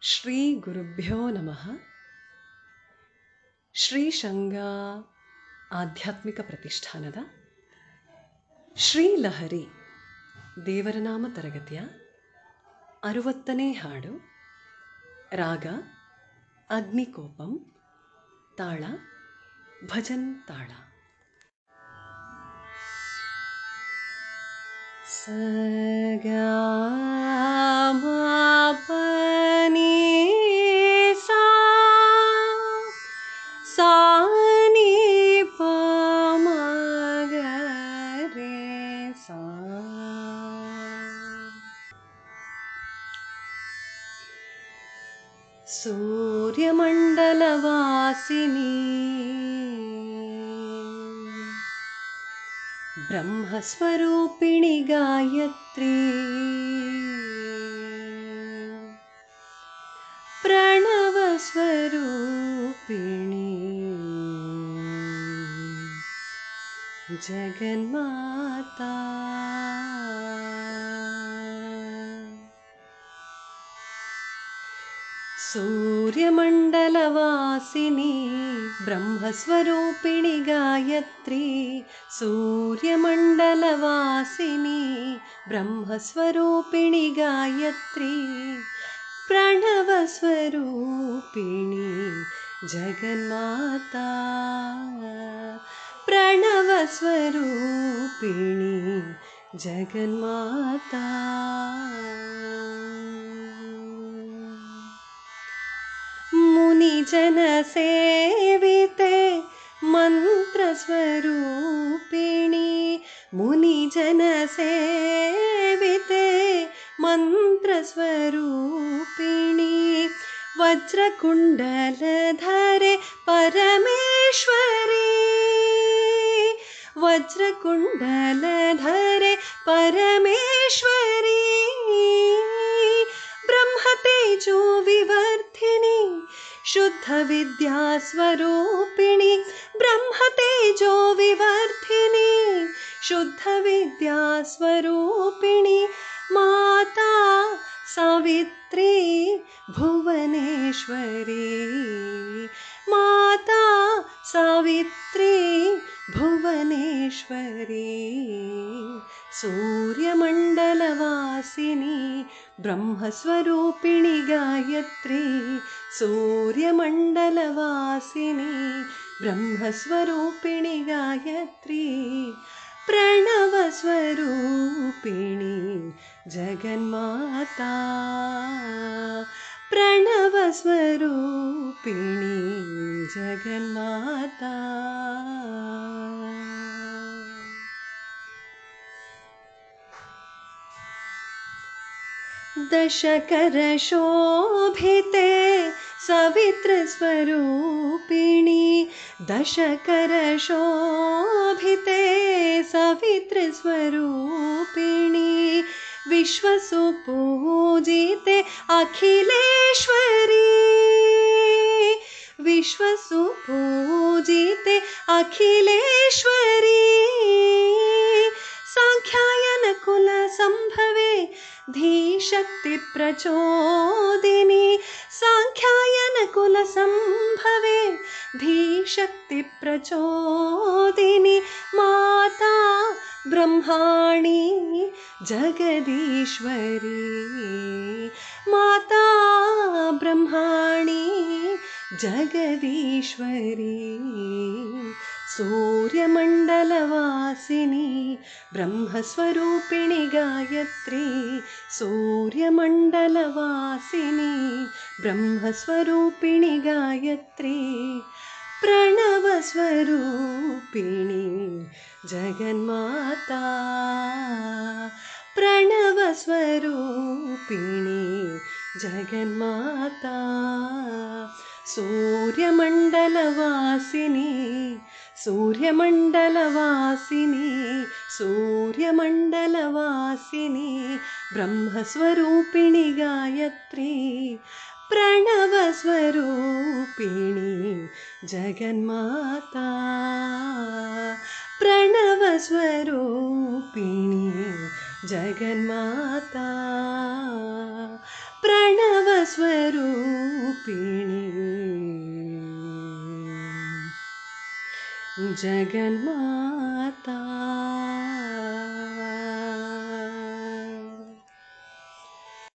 ಶ್ರೀ ಗುರುಭ್ಯೋ ನಮಃ. ಶ್ರೀ ಶಂಗ ಆಧ್ಯಾತ್ಮಿಕ ಪ್ರತಿಷ್ಠಾನದ ಶ್ರೀಲಹರಿ ದೇವರನಾಮ ತರಗತಿಯ ಅರುವತ್ತನೇ ಹಾಡು. ರಾಗ, ಅಗ್ನಿಕೋಪಂ, ತಾಳ, ಭಜನ್ ತಾಳ. ಸಗ सूर्यमण्डलवासिनी। ब्रह्मस्वरूपिणि गायत्री। प्रणवस्वरूपिणि। जगन्माता। सूर्यमण्डलवासिनी ब्रह्मस्वरूपिणि गायत्री सूर्यमण्डलवासिनी ब्रह्मस्वरूपिणि गायत्री प्रणवस्वरूपिणि जगन्माता प्रणवस्वरूपिणि जगन्माता मुनिजनसेविते मन्त्रस्वरूपिणि मुनिजनसेविते मन्त्रस्वरूपिणि वज्रकुण्डलधरे परमेश्वरी वज्रकुण्डलधरे परमेश्वरी ब्रह्मतेजो शुद्धविद्यास्वरूपिणि ब्रह्मतेजो विवर्धिनि शुद्धविद्यास्वरूपिणि माता सावित्री भुवनेश्वरी। माता सावित्री भुवनेश्वरी। सूर्यमण्डलवासिनी ब्रह्मस्वरूपिणि गायत्री सूर्यमण्डलवासिनी ब्रह्मस्वरूपिणि गायत्री प्रणवस्वरूपिणि जगन्माता प्रणवस्वरूपिणि जगन्माता दशकरशोभिते सवित्रस्वरूपिणि दशकरशोभिते सवित्रस्वरूपिणि विश्वसुपूजिते अखिलेश्वरी। विश्वसुपूजिते अखिलेश्वरी। साङ्ख्यायनकुलसम्भवे धीशक्तिप्रचोदिनि साङ्ख्यायनकुलसम्भवे धीशक्तिप्रचोदिनि माता ब्रह्माणि जगदीश्वरी। माता ब्रह्माणि जगदीश्वरी सूर्यमण्डलवासिनी ब्रह्मस्वरूपिणि गायत्री सूर्यमण्डलवासिनी ब्रह्मस्वरूपिणि गायत्री प्रणवस्वरूपिणि जगन्माता प्रणवस्वरूपिणि जगन्माता सूर्यमण्डलवासिनी सूर्यमण्डलवासिनी सूर्यमण्डलवासिनी ब्रह्मस्वरूपिणि गायत्री प्रणवस्वरूपिणि जगन्माता प्रणवस्वरूपिणि जगन्माता प्रणवस्वरूपिणि जगन्माता